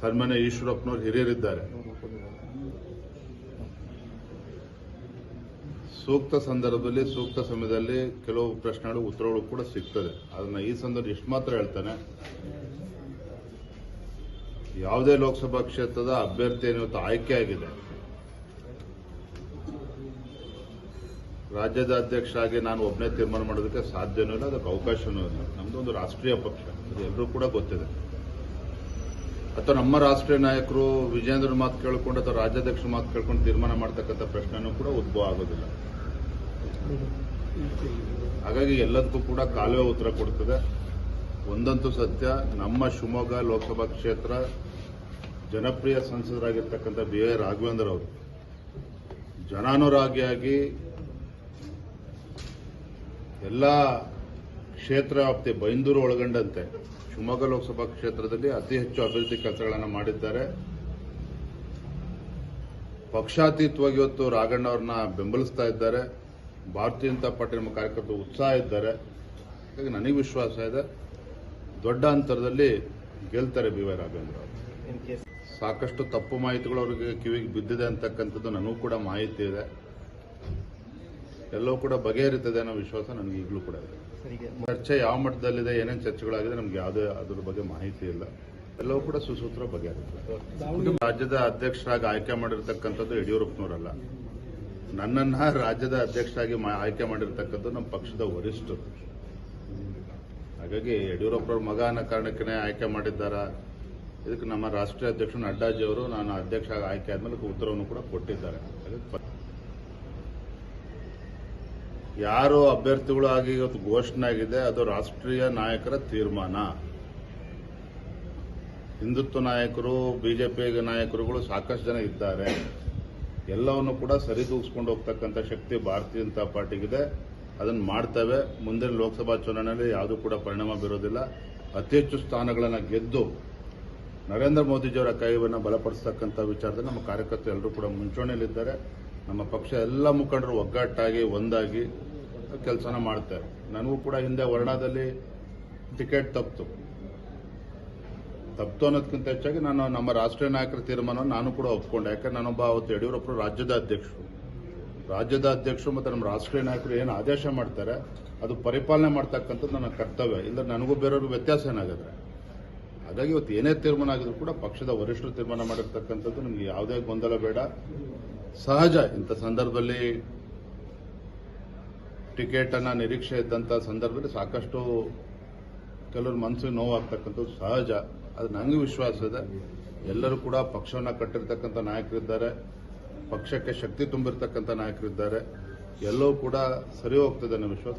ಸನ್ಮಾನ್ಯ ಈಶ್ವರಪ್ಪನವರು ಹಿರಿಯರಿದ್ದಾರೆ. ಸೂಕ್ತ ಸಂದರ್ಭದಲ್ಲಿ, ಸೂಕ್ತ ಸಮಯದಲ್ಲಿ ಕೆಲವು ಪ್ರಶ್ನೆಗಳು, ಉತ್ತರಗಳು ಕೂಡ ಸಿಗ್ತದೆ. ಅದನ್ನ ಈ ಸಂದರ್ಭ ಇಷ್ಟು ಮಾತ್ರ ಹೇಳ್ತಾನೆ. ಯಾವುದೇ ಲೋಕಸಭಾ ಕ್ಷೇತ್ರದ ಅಭ್ಯರ್ಥಿ ಇವತ್ತು ಆಯ್ಕೆ ಆಗಿದೆ. ರಾಜ್ಯದ ಅಧ್ಯಕ್ಷ ಆಗಿ ನಾನು ಒಬ್ಬನೇ ತೀರ್ಮಾನ ಮಾಡೋದಕ್ಕೆ ಸಾಧ್ಯನೂ ಇಲ್ಲ, ಅದಕ್ಕೆ ಅವಕಾಶನೂ ಇಲ್ಲ. ನಮ್ದು ಒಂದು ರಾಷ್ಟ್ರೀಯ ಪಕ್ಷ. ಅದು ಎಲ್ಲರೂ ಕೂಡ ಗೊತ್ತಿದೆ. ಅಥವಾ ನಮ್ಮ ರಾಷ್ಟ್ರೀಯ ನಾಯಕರು ವಿಜೇಂದ್ರ ಮಾತು ಕೇಳ್ಕೊಂಡು ಅಥವಾ ರಾಜ್ಯಾಧ್ಯಕ್ಷ ಮಾತು ಕೇಳ್ಕೊಂಡು ತೀರ್ಮಾನ ಮಾಡ್ತಕ್ಕಂಥ ಪ್ರಶ್ನೆನೂ ಕೂಡ ಉದ್ಭವ ಆಗೋದಿಲ್ಲ. ಹಾಗಾಗಿ ಎಲ್ಲದಕ್ಕೂ ಕೂಡ ಕಾಲುವೆ ಉತ್ತರ ಕೊಡ್ತದೆ. ಒಂದಂತೂ ಸತ್ಯ, ನಮ್ಮ ಶಿವಮೊಗ್ಗ ಲೋಕಸಭಾ ಕ್ಷೇತ್ರ ಜನಪ್ರಿಯ ಸಂಸದರಾಗಿರ್ತಕ್ಕಂಥ ಬಿ ಎ ರಾಘವೇಂದ್ರ ಅವರು ಜನಾನುರಾಗಿಯಾಗಿ ಎಲ್ಲ ಕ್ಷೇತ್ರ ವ್ಯಾಪ್ತಿ ಬೈಂದೂರು ಒಳಗೊಂಡಂತೆ ಶಿವಮೊಗ್ಗ ಲೋಕಸಭಾ ಕ್ಷೇತ್ರದಲ್ಲಿ ಅತಿ ಹೆಚ್ಚು ಅಭಿವೃದ್ಧಿ ಕೆಲಸಗಳನ್ನು ಮಾಡಿದ್ದಾರೆ. ಪಕ್ಷಾತೀತವಾಗಿ ಇವತ್ತು ರಾಘಣ್ಣ ಅವ್ರನ್ನ ಬೆಂಬಲಿಸ್ತಾ ಇದ್ದಾರೆ. ಭಾರತೀಯ ಜನತಾ ಪಾರ್ಟಿ ನಮ್ಮ ಕಾರ್ಯಕರ್ತರು ಉತ್ಸಾಹ ಇದ್ದಾರೆ. ಹಾಗಾಗಿ ನನಗೆ ವಿಶ್ವಾಸ ಇದೆ. ದೊಡ್ಡ ಅಂತರದಲ್ಲಿ ಗೆಲ್ತಾರೆ ಬಿ ವೈ ರಾಘವೇಂದ್ರ ಅವರು. ಸಾಕಷ್ಟು ತಪ್ಪು ಮಾಹಿತಿಗಳು ಅವರಿಗೆ ಕಿವಿಗೆ ಬಿದ್ದಿದೆ ಅಂತಕ್ಕಂಥದ್ದು ನನಗೂ ಕೂಡ ಮಾಹಿತಿ ಇದೆ. ಎಲ್ಲವೂ ಕೂಡ ಬಗೆಹರಿತದೆ ಅನ್ನೋ ವಿಶ್ವಾಸ ನನಗೆ ಈಗಲೂ ಕೂಡ ಇದೆ. ಚರ್ಚೆ ಯಾವ ಮಟ್ಟದಲ್ಲಿದೆ ಏನೇನು ಚರ್ಚೆಗಳಾಗಿದೆ ನಮ್ಗೆ ಯಾವುದೇ ಅದ್ರ ಬಗ್ಗೆ ಮಾಹಿತಿ ಇಲ್ಲ. ಎಲ್ಲವೂ ಕೂಡ ಸುಸೂತ್ರ ಬಗೆಹರಿತದೆ. ರಾಜ್ಯದ ಅಧ್ಯಕ್ಷರಾಗಿ ಆಯ್ಕೆ ಮಾಡಿರ್ತಕ್ಕಂಥದ್ದು ಯಡಿಯೂರಪ್ಪನವರಲ್ಲ. ನನ್ನನ್ನ ರಾಜ್ಯದ ಅಧ್ಯಕ್ಷರಾಗಿ ಆಯ್ಕೆ ಮಾಡಿರ್ತಕ್ಕಂಥದ್ದು ನಮ್ಮ ಪಕ್ಷದ ವರಿಷ್ಠರು. ಹಾಗಾಗಿ ಯಡಿಯೂರಪ್ಪರವ್ರ ಮಗ ಅನ್ನೋ ಕಾರಣಕ್ಕೆ ಆಯ್ಕೆ ಮಾಡಿದ್ದಾರ? ಇದಕ್ಕೆ ನಮ್ಮ ರಾಷ್ಟ್ರೀಯ ಅಧ್ಯಕ್ಷ ನಡ್ಡಾಜಿ ಅವರು ನಾನು ಅಧ್ಯಕ್ಷರಾಗಿ ಆಯ್ಕೆ ಆದ್ಮೇಲೆ ಉತ್ತರವನ್ನು ಕೂಡ ಕೊಟ್ಟಿದ್ದಾರೆ. ಯಾರು ಅಭ್ಯರ್ಥಿಗಳು ಆಗಿ ಇವತ್ತು ಘೋಷಣೆ ಆಗಿದೆ ಅದು ರಾಷ್ಟ್ರೀಯ ನಾಯಕರ ತೀರ್ಮಾನ. ಹಿಂದುತ್ವ ನಾಯಕರು ಬಿಜೆಪಿ ನಾಯಕರುಗಳು ಸಾಕಷ್ಟು ಜನ ಇದ್ದಾರೆ. ಎಲ್ಲವನ್ನು ಕೂಡ ಸರಿದೂಗಿಸ್ಕೊಂಡು ಹೋಗ್ತಕ್ಕಂಥ ಶಕ್ತಿ ಭಾರತೀಯ ಜನತಾ ಪಾರ್ಟಿಗಿದೆ. ಅದನ್ನು ಮಾಡ್ತೇವೆ. ಮುಂದಿನ ಲೋಕಸಭಾ ಚುನಾವಣೆಯಲ್ಲಿ ಯಾವುದೂ ಕೂಡ ಪರಿಣಾಮ ಬೀರೋದಿಲ್ಲ. ಅತಿ ಹೆಚ್ಚು ಸ್ಥಾನಗಳನ್ನು ಗೆದ್ದು ನರೇಂದ್ರ ಮೋದಿಜಿಯವರ ಕೈವನ್ನು ಬಲಪಡಿಸ್ತಕ್ಕಂಥ ವಿಚಾರದಲ್ಲಿ ನಮ್ಮ ಕಾರ್ಯಕರ್ತರು ಎಲ್ಲರೂ ಕೂಡ ಮುಂಚೂಣಿಯಲ್ಲಿದ್ದಾರೆ. ನಮ್ಮ ಪಕ್ಷ ಎಲ್ಲ ಮುಖಂಡರು ಒಗ್ಗಟ್ಟಾಗಿ, ಒಂದಾಗಿ ಕೆಲಸನ ಮಾಡ್ತಾರೆ. ನನಗೂ ಕೂಡ ಹಿಂದೆ ವರ್ಣದಲ್ಲಿ ಟಿಕೆಟ್ ತಪ್ಪಿತು ತಪ್ಪಿತು ಅನ್ನೋದಕ್ಕಿಂತ ಹೆಚ್ಚಾಗಿ ನಾನು ನಮ್ಮ ರಾಷ್ಟ್ರೀಯ ನಾಯಕರ ತೀರ್ಮಾನ ನಾನು ಕೂಡ ಒಪ್ಕೊಂಡೆ. ಯಾಕಂದ್ರೆ ನಾನೊಬ್ಬ ಅವತ್ತು ಯಡಿಯೂರಪ್ಪರು ರಾಜ್ಯದ ಅಧ್ಯಕ್ಷರು. ರಾಜ್ಯದ ಅಧ್ಯಕ್ಷರು ಮತ್ತು ನಮ್ಮ ರಾಷ್ಟ್ರೀಯ ನಾಯಕರು ಏನು ಆದೇಶ ಮಾಡ್ತಾರೆ, ಅದು ಪರಿಪಾಲನೆ ಮಾಡ್ತಕ್ಕಂಥದ್ದು ನನ್ನ ಕರ್ತವ್ಯ. ಇಲ್ಲ ನನಗೂ ಬೇರೆಯವ್ರಿಗೂ ವ್ಯತ್ಯಾಸ ಏನಾಗಿದ್ರೆ? ಹಾಗಾಗಿ ಇವತ್ತು ಏನೇ ತೀರ್ಮಾನ ಆಗಿದ್ರು ಕೂಡ ಪಕ್ಷದ ವರಿಷ್ಠರು ತೀರ್ಮಾನ ಮಾಡಿರ್ತಕ್ಕಂಥದ್ದು ನಮಗೆ ಯಾವುದೇ ಗೊಂದಲ ಬೇಡ. ಸಹಜ ಇಂಥ ಸಂದರ್ಭದಲ್ಲಿ ಟಿಕೆಟ್ ಅನ್ನ ನಿರೀಕ್ಷೆ ಇದ್ದಂಥ ಸಂದರ್ಭದಲ್ಲಿ ಸಾಕಷ್ಟು ಕೆಲವರು ಮನಸ್ಸಿಗೆ ನೋವಾಗ್ತಕ್ಕಂಥದ್ದು ಸಹಜ. ಅದು ನನಗೆ ವಿಶ್ವಾಸ ಇದೆ. ಎಲ್ಲರೂ ಕೂಡ ಪಕ್ಷವನ್ನು ಕಟ್ಟಿರ್ತಕ್ಕಂಥ ನಾಯಕರಿದ್ದಾರೆ. ಪಕ್ಷಕ್ಕೆ ಶಕ್ತಿ ತುಂಬಿರ್ತಕ್ಕಂಥ ನಾಯಕರಿದ್ದಾರೆ. ಎಲ್ಲವೂ ಕೂಡ ಸರಿ ಹೋಗ್ತದೆ ಅನ್ನೋ ವಿಶ್ವಾಸ.